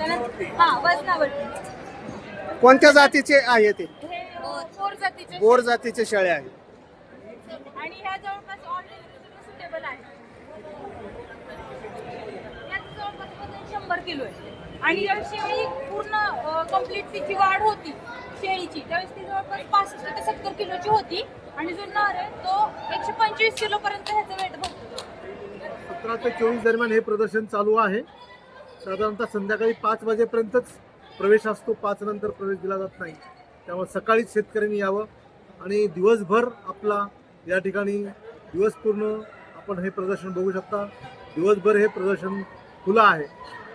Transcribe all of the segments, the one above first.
हा वजनावरती कोणत्या जातीचे आहे ते? फोर जातीचे बोर जातीचे शेळ्या आहेत. आणि ह्या जवळपास ऑनलाईन सुटेबल आहे. याचं जवळपास वजन शंभर किलो आहे. आणि शेळी पूर्ण कंप्लीट तिची वाढ होती शेळीची. त्यावेळेस ती जवळपास पासष्ट ते सत्तर किलोची होती आणि जो नर आहे तो एकशे पंचवीस किलो पर्यंत ह्याचं वेट बघतो. सतरा ते चोवीस दरम्यान हे प्रदर्शन चालू आहे. साधारणतः संध्याकाळी पाच वाजेपर्यंतच प्रवेश असतो. पाच नंतर प्रवेश दिला जात नाही. त्यामुळे सकाळीच शेतकऱ्यांनी यावं आणि दिवसभर आपला या ठिकाणी दिवस पूर्ण आपण हे प्रदर्शन बघू शकता. दिवसभर हे प्रदर्शन खुलं आहे.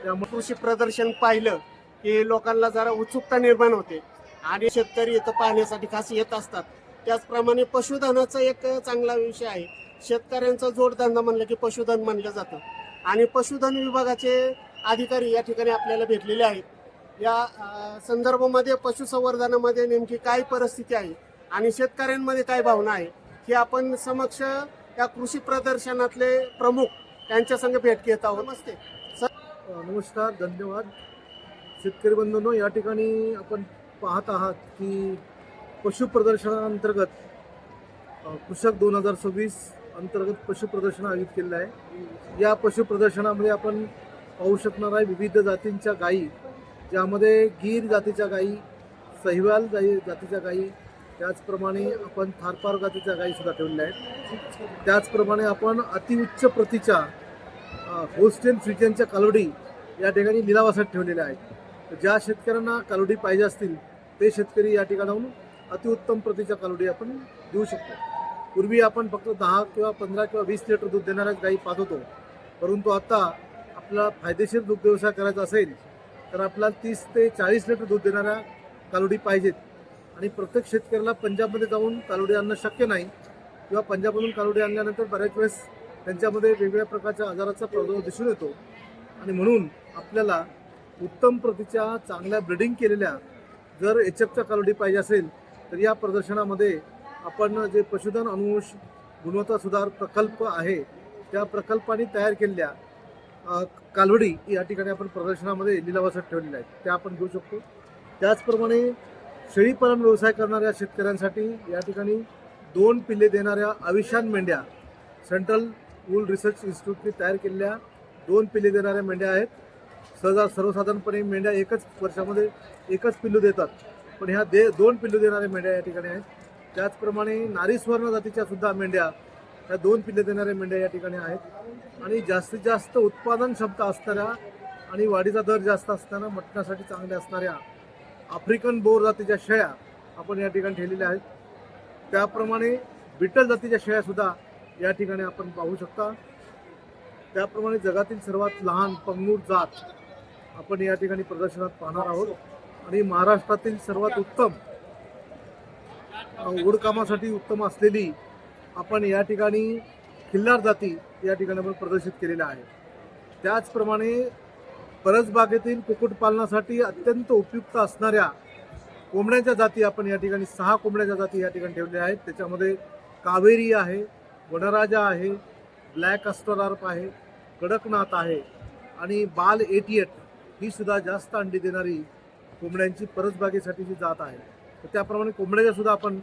त्यामुळे कृषी प्रदर्शन पाहिलं की लोकांना जरा उत्सुकता निर्माण होते. आणि शेतकरी इथं पाहण्यासाठी खास येत असतात. त्याचप्रमाणे पशुधनाचा एक चांगला विषय आहे. शेतकऱ्यांचा जोडधंदा म्हणलं की पशुधन मानलं जातं. आणि पशुधन विभागाचे अधिकारी या ठिकाणी आपल्याला भेटलेले आहेत. या संदर्भामध्ये पशुसंवर्धनामध्ये नेमकी काय परिस्थिती आहे आणि शेतकऱ्यांमध्ये काय भावना आहे ही आपण समक्ष या कृषी प्रदर्शनातले प्रमुख त्यांच्या संग भेट घेत आहोत. नमस्ते. सर. नमस्कार धन्यवाद. शेतकरी बंधूंनो या ठिकाणी आपण पाहत आहात की पशु प्रदर्शनाअंतर्गत कृषक दोन हजार सव्वीस अंतर्गत पशु प्रदर्शन आयोजित केलेलं आहे. या पशु प्रदर्शनामध्ये आपण पाहू शकणार आहे विविध जातींच्या गायी ज्यामध्ये गीर जातीच्या गायी सहिवाल गाई जातीच्या गायी त्याचप्रमाणे आपण थारपार जातीच्या गायीसुद्धा ठेवलेल्या आहेत. त्याचप्रमाणे आपण अतिउच्च प्रतीच्या होस्टेन फ्रिजनच्या कालोडी या ठिकाणी लिलावासाठी ठेवलेल्या आहेत. ज्या शेतकऱ्यांना कालोडी पाहिजे असतील ते शेतकरी या ठिकाणाहून अतिउत्तम प्रतीच्या कालोडी आपण देऊ शकतो. पूर्वी आपण फक्त दहा किंवा पंधरा किंवा वीस लिटर दूध देणाऱ्याच गायी पाहत होतो. परंतु आता आपला फायदेशीर दुग्धव्यवसाय करायचा असेल तर आपल्याला तीस ते चाळीस लिटर दूध देणाऱ्या कालोडी पाहिजेत. आणि प्रत्येक शेतकऱ्याला पंजाबमध्ये जाऊन कालोडी आणणं शक्य नाही. किंवा पंजाबमधून कालोडी आणल्यानंतर बऱ्याच वेळेस त्यांच्यामध्ये वेगवेगळ्या प्रकारच्या आजाराचा प्रभाव दिसून येतो. आणि म्हणून आपल्याला उत्तम प्रतीच्या चांगल्या ब्रिडिंग केलेल्या जर एच एफच्या कालोडी पाहिजे असेल तर या प्रदर्शनामध्ये आपण जे पशुधन अनुवंश गुणवत्ता सुधार प्रकल्प आहे त्या प्रकल्पाने तयार केलेल्या कालवडी या ठिकाणी आपण प्रदर्शनामध्ये लिलावासाठी ठेवलेल्या आहेत. त्या आपण घेऊ शकतो. त्याचप्रमाणे शेळीपालन व्यवसाय करणाऱ्या शेतकऱ्यांसाठी या ठिकाणी दोन पिल्ले देणाऱ्या आविशान मेंढ्या सेंट्रल वूल रिसर्च इन्स्टिट्यूटने तयार केलेल्या दोन पिल्ले देणाऱ्या मेंढ्या आहेत. सहजा सर्वसाधारणपणे मेंढ्या एकच वर्षामध्ये एकच पिल्लू देतात. पण ह्या दे दोन पिल्लू देणाऱ्या मेंढ्या या ठिकाणी आहेत. त्याचप्रमाणे नारीस्वर्ण जातीच्या सुद्धा मेंढ्या ह्या दोन पिल्ले देणाऱ्या मेंढ्या या ठिकाणी आहेत. आणि जास्तीत जास्त उत्पादन क्षमता असणाऱ्या आणि वाढीचा दर जास्त असताना मटणासाठी चांगल्या असणाऱ्या आफ्रिकन बोर जातीच्या शेळ्या आपण या ठिकाणी ठेवलेल्या आहेत. त्याप्रमाणे बिटल जातीच्या शेळ्यासुद्धा या ठिकाणी आपण पाहू शकता. त्याप्रमाणे जगातील सर्वात लहान पंगूर जात आपण या ठिकाणी प्रदर्शनात पाहणार आहोत. आणि महाराष्ट्रातील सर्वात उत्तम उडकामासाठी ओढकामासाठी उत्तम असलेली आपण या ठिकाणी खिल्लार जाती या ठिकाणी आपण प्रदर्शित केलेल्या आहेत त्याचप्रमाणे परसबागेतील कुक्कुटपालनासाठी अत्यंत उपयुक्त असणाऱ्या कोंबड्यांच्या जाती आपण या ठिकाणी सहा कोंबड्याच्या जाती या ठिकाणी ठेवलेल्या आहेत. त्याच्यामध्ये कावेरी आहे वनराजा आहे ब्लॅक अस्टरार्प आहे कडकनाथ आहे आणि बाल एटी एट ही सुद्धा जास्त अंडी देणारी कोंबड्यांची परसबागेसाठी जी जात आहे. तर त्याप्रमाणे कोंबड्याच्या सुद्धा आपण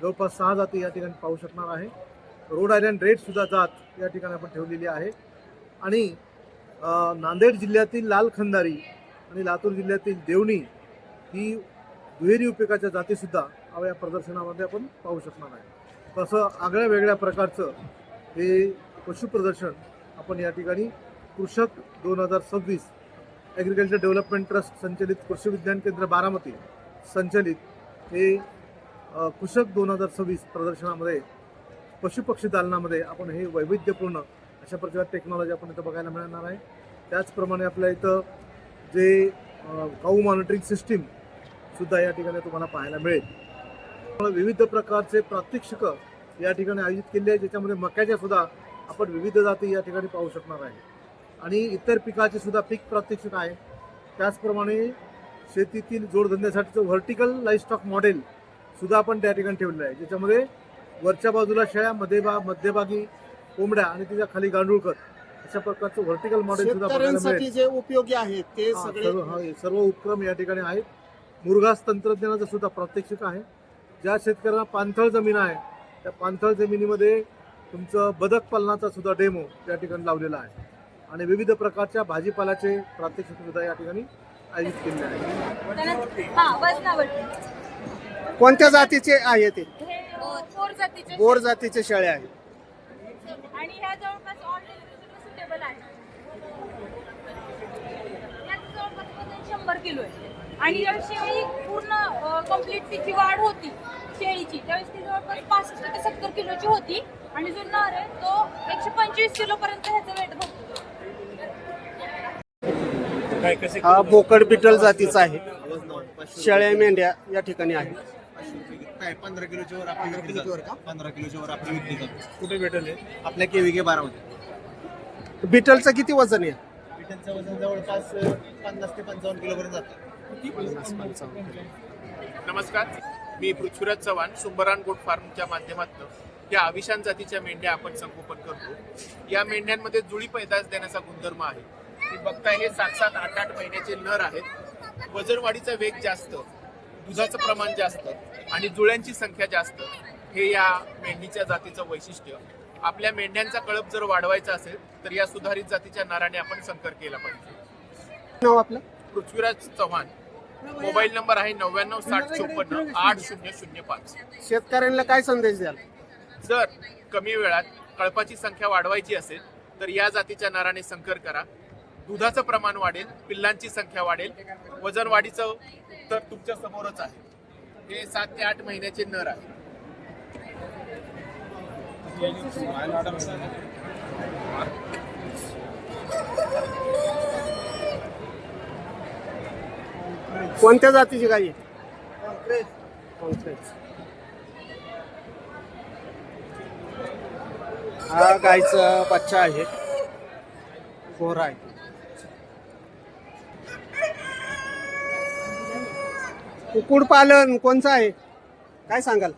जवळपास सहा जाती या ठिकाणी पाहू शकणार आहे. रोड आयलँड रेडसुद्धा जात या ठिकाणी आपण ठेवलेली आहे. आणि नांदेड जिल्ह्यातील लाल खंदारी आणि लातूर जिल्ह्यातील देवणी ही दुहेरी उपयोगाच्या जातीसुद्धा या प्रदर्शनामध्ये आपण पाहू शकणार आहे. तसं आगळ्या वेगळ्या प्रकारचं हे पशु प्रदर्शन आपण या ठिकाणी कृषक दोन हजार सव्वीस ॲग्रिकल्चर डेव्हलपमेंट ट्रस्ट संचलित कृषी विज्ञान केंद्र बारामती संचलित हे कृषक दोन हजार सव्वीस प्रदर्शनामध्ये पशुपक्षी दालनामध्ये आपण हे वैविध्यपूर्ण अशा प्रकारच्या टेक्नॉलॉजी आपण इथं बघायला मिळणार आहे. त्याचप्रमाणे आपल्या इथं जे काऊ मॉनिटरिंग सिस्टीम सुद्धा या ठिकाणी तुम्हाला पाहायला मिळेल. विविध प्रकारचे प्रात्यक्षिक या ठिकाणी आयोजित केले आहे ज्याच्यामध्ये मक्याच्या सुद्धा आपण विविध जाती या ठिकाणी पाहू शकणार आहे. आणि इतर पिकाचे सुद्धा पीक प्रात्यक्षिक आहे. त्याचप्रमाणे शेतीतील जोडधंद्यासाठीचं व्हर्टिकल लाईफस्टॉक मॉडेल सुद्धा आपण त्या ठिकाणी ठेवलेलं आहे ज्याच्यामध्ये वरच्या बाजूला शेळ्या मध्ये मध्यभागी कोंबड्या आणि त्याच्याखाली गांडूळखत अशा प्रकारचं व्हर्टिकल मॉडेल सुद्धा बघायला मिळेल. शेतकऱ्यांसाठी जे उपयोगी आहेत ते हा, सगळे सर्व हा, हे सर्व उपक्रम या ठिकाणी आहेत. मुरघास तंत्रज्ञानाचं सुद्धा प्रात्यक्षिक आहे. ज्या शेतकऱ्यांना पाणथळ जमीन आहे त्या पाणथळ जमिनीमध्ये तुमचं बदक पालनाचा सुद्धा डेमो या ठिकाणी लावलेला आहे. आणि विविध प्रकारच्या भाजीपाल्याचे प्रात्यक्षिक सुद्धा या ठिकाणी आयोजित केलेले आहे. त्यानंतर हा वजनावरती कोणत्या जातीचे आहे ते? हे जातीचे बोर जातीचे शेळे आहेत. आणि ह्या जवळपास ऑल सुटेबल आहे. याचं जवळपास वजन शंभर किलो आहे. आणि ज्यावेळेस शेळी पूर्ण कंप्लीट तिची वाढ होती शेळीची. त्यावेळेस ती जवळपास पासष्ट ते सत्तर किलोची होती. आणि जो नर आहे तो एकशे पंचवीस किलो पर्यंत ह्याचं वेट बघतो. हा बोकड बिटल जातीचा आहे. शेळ्या मेंढ्या या ठिकाणी आहेत. काय? पंधरा किलोच्या वर विक्री जातो. पंधरा किलोच्या वर आपली विक्री जातो. कुठे भेटेल आपल्या केव्ही के बारामध्ये बिटलचं किती वजन आहे? बिटलचं वजन जवळपास पन्नास ते पंचावन्न किलो पर्यंत जातं. नमस्कार. मी पृथ्वीराज चव्हाण सुंबरान गोट फार्मच्या माध्यमातून या अविशान जातीच्या मेंढ्या आपण संगोपन करतो. या मेंढ्यांमध्ये जुळी पैदास देण्याचा गुणधर्म आहे. तुम्ही बघताय हे सात सात आठ आठ महिन्याचे नर आहेत. वजन वाढीचा वेग जास्त. दुधाचं प्रमाण जास्त. आणि जुळ्यांची संख्या जास्त हे या मेंढीच्या जातीचं वैशिष्ट्य. आपल्या मेंढ्यांचा कळप जर वाढवायचा असेल तर या सुधारित जातीच्या नराने आपण संकर केला पाहिजे. नाव आपलं? पृथ्वीराज चव्हाण. मोबाईल नंबर आहे नव्याण्णव साठ चोपन्न आठ शून्य शून्य पाच. शेतकऱ्यांना काय संदेश द्याल? जर कमी वेळात कळपाची संख्या वाढवायची असेल तर या जातीच्या नराने संकर करा. दुधाचं प्रमाण वाढेल पिल्लांची संख्या वाढेल. वजन वाढीचं तर तुमच्या समोरच आहे. हे सात ते आठ महिन्याचे नर आहे कोणत्या जातीची गाई. हा गायचा बच्चा आहे. कोरा आहे कुकुड पालन कोणचं आहे? काय सांगाल?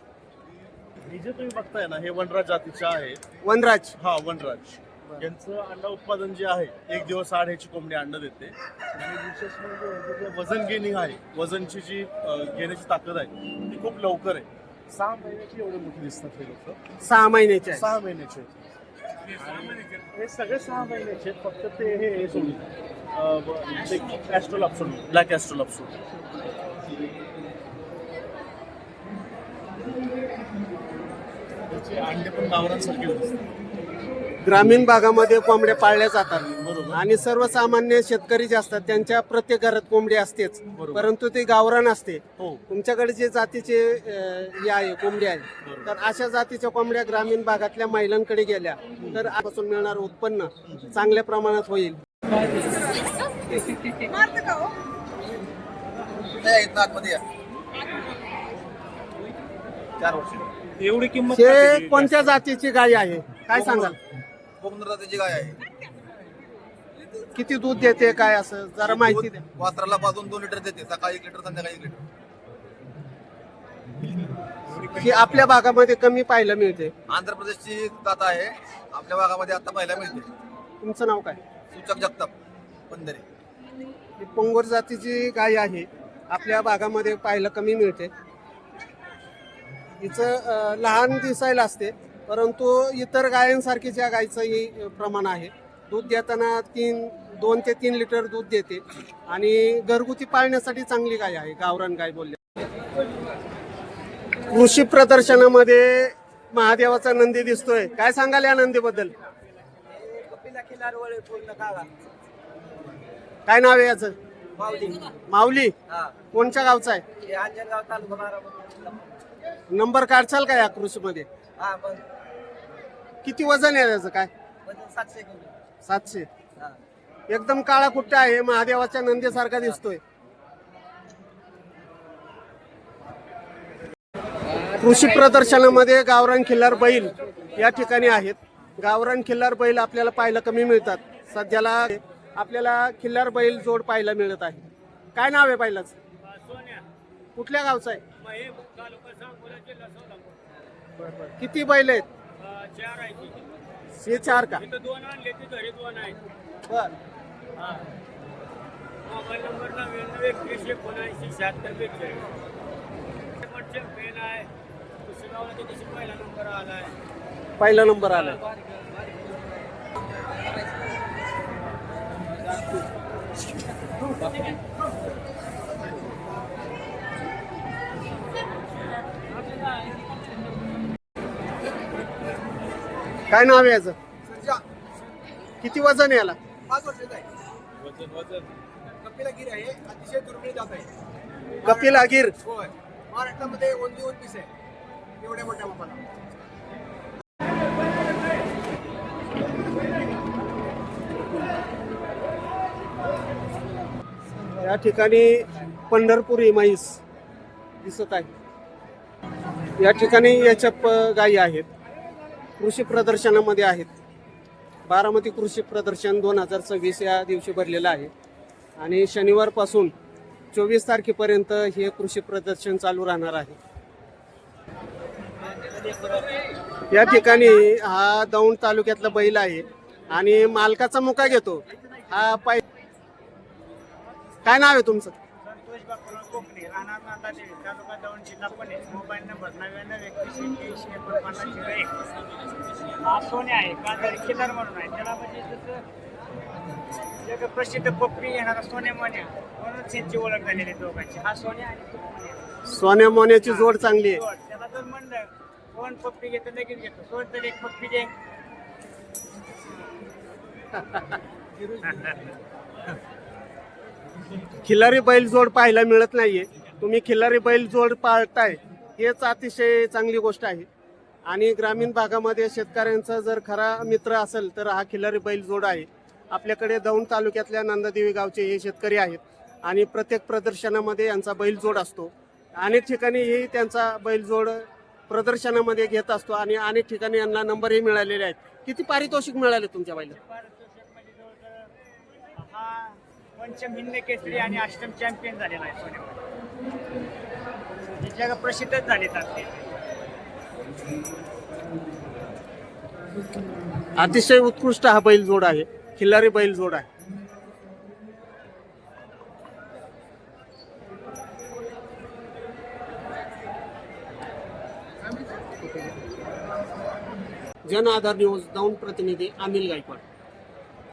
हे जे तुम्ही बघताय ना हे वनराज जातीचे आहे. वनराज. हा वनराज. यांचं अंडा उत्पादन जे आहे एक दिवस आड ह्याची कोंबडी अंड देते. आणि विशेष म्हणजे यांचं जे वजन गेनिंग आहे वजनची जी अं, घेण्याची ताकद आहे ती खूप लवकर आहे. सहा महिन्याची एवढी मोठी दिसतात हे लोक. सहा महिन्याचे आहे. सहा महिन्याचे आणि हे सगळे सहा महिन्याचे आहेत फक्त ते हे हे सोडून. ब्लॅक ॲस्ट्रोलॉप सोडून अंडे पण गावरांसारखे दिसतात ग्रामीण भागामध्ये कोंबड्या पाळल्या जातात. आणि सर्वसामान्य शेतकरी जे असतात त्यांच्या प्रत्येक घरात कोंबडी असतेच. परंतु ती गावरान असते. हो. तुमच्याकडे जे जातीचे हे आहे कोंबडी आहे तर अशा जातीच्या कोंबड्या ग्रामीण भागातल्या महिलांकडे गेल्या तर आपासून मिळणार उत्पन्न चांगल्या प्रमाणात होईल. चार वर्ष. एवढी किंमत हे कोणत्या जातीची गाय आहे? काय सांगाल? कोकण जातीची गाय आहे. किती दूध देते काय असं? जरा माहिती द्या. वासराला पाजून दोन लिटर देते सकाळी एक लिटर संध्याकाळी एक लिटर. ही आपल्या भागामध्ये कमी पाहायला मिळते. आंध्र प्रदेशची जात आहे. आपल्या भागामध्ये आता पाहायला मिळते. तुमचं नाव काय? सूचक जगताप पंधरे ही पोंगोर जातीची गाय आहे. आपल्या भागामध्ये पाहायला कमी मिळते. हिचं लहान दिसायला असते परंतु इतर गायांसारखी ज्या गायचं हे अं, प्रमाण आहे दूध देताना तीन दोन ते तीन लिटर दूध देते. आणि घरगुती पाळण्यासाठी चांगली गाय आहे गावरान गाय बोलले. कृषी प्रदर्शनामध्ये महादेवाचा नंदी दिसतोय. काय सांगाल या नंदीबद्दल? काय नाव आहे याचं? माऊली. कोणत्या गावचा आहे? नंबर काढचाल का या कृषीमध्ये? किती वजन आहे त्याचं काय? सातशे एकदम काळा कुट्टा आहे महादेवाच्या नंदीसारखा दिसतोय. कृषी प्रदर्शनामध्ये गावरान खिल्लार बैल या ठिकाणी आहेत. गावरान खिल्लार बैल आपल्याला पाहायला कमी मिळतात. सध्याला आपल्याला खिल्लार बैल जोड पाहायला मिळत आहे. काय नाव आहे बैलाच? कुठल्या गावचं आहे? बरं, बरं. किती बैल आहेत? हे चार का? इथं दोन आणले ते घरी दोन आहेत. बर. हा. मोबाईल नंबर नव्याण्णव एकवीस एकोणऐंशी शहात्तर बेचाळीस. पेन आहे. कुशेगावला त्या दिवशी पहिला नंबर आलाय. पहिला नंबर आला. काय नाव आहे याचं? किती वजन आहे याला? पाच वर्षाचा आहे. कपिला गिर आहे अतिशय दुर्मिळ जात आहे. कपिल अगिर होय. महाराष्ट्रामध्ये ओनली वन पीस आहे एवढ्या मोठ्या मापाला या ठिकाणी पंढरपुरी म्हैस दिसत आहे. या ठिकाणी याच्या प- गायी आहेत. कृषी प्रदर्शनामध्ये आहेत. बारामती कृषी प्रदर्शन दोन हजार सव्वीस या दिवशी भरलेलं आहे. आणि शनिवारपासून चोवीस तारखेपर्यंत हे कृषी प्रदर्शन चालू राहणार आहे. या ठिकाणी हा दौंड तालुक्यातला बैल आहे. आणि मालकाचा मुका घेतो. हा पाय काय नाव आहे तुमचं? देवी तालुका दौंड जिल्हा पुणे मोबाईल नंबर नव्याण्णव एकवीस एक्क्याऐंशी एकोणपन्नास झिरो एक. हा सोने आहे म्हणून आहे. त्याला म्हणजे जसं जग प्रसिद्ध पपरी येणारा सोने मोन्या म्हणून त्यांची ओळख झालेली दोघांची. हा सोने आणि. सोन्या मोन्याची जोड चांगली आहे. त्याला जर म्हणलं कोण पप्पी घेतो लगेच घेतो. सोड तर एक पप्पी दे. खिल्लारी बैल जोड पाहायला मिळत नाहीये. तुम्ही खिल्लारी बैल जोड पाळताय हेच अतिशय चांगली गोष्ट आहे. आणि ग्रामीण भागामध्ये शेतकऱ्यांचा जर खरा मित्र असेल तर हा खिल्लारी बैल जोड आहे. आपल्याकडे दौंड तालुक्यातल्या नंदादेवी गावचे हे शेतकरी आहेत. आणि प्रत्येक प्रदर्शनामध्ये यांचा बैल जोड असतो. अनेक ठिकाणीही त्यांचा बैल जोड प्रदर्शनामध्ये घेत असतो. आणि अनेक ठिकाणी यांना नंबरही मिळालेले आहेत. किती पारितोषिक मिळाले तुमच्या बैला पारितोषिक म्हणजे पंचम हिंद केसरी आणि अष्टम चॅम्पियन झालेला आहे सोन्यामध्ये. जग प्रसिद्धच झाले अतिशय उत्कृष्ट हा बैल जोड आहे. खिल्लारी बैल जोड आहे. जन आधार न्यूज दोन प्रतिनिधी अनिल गायकवाड.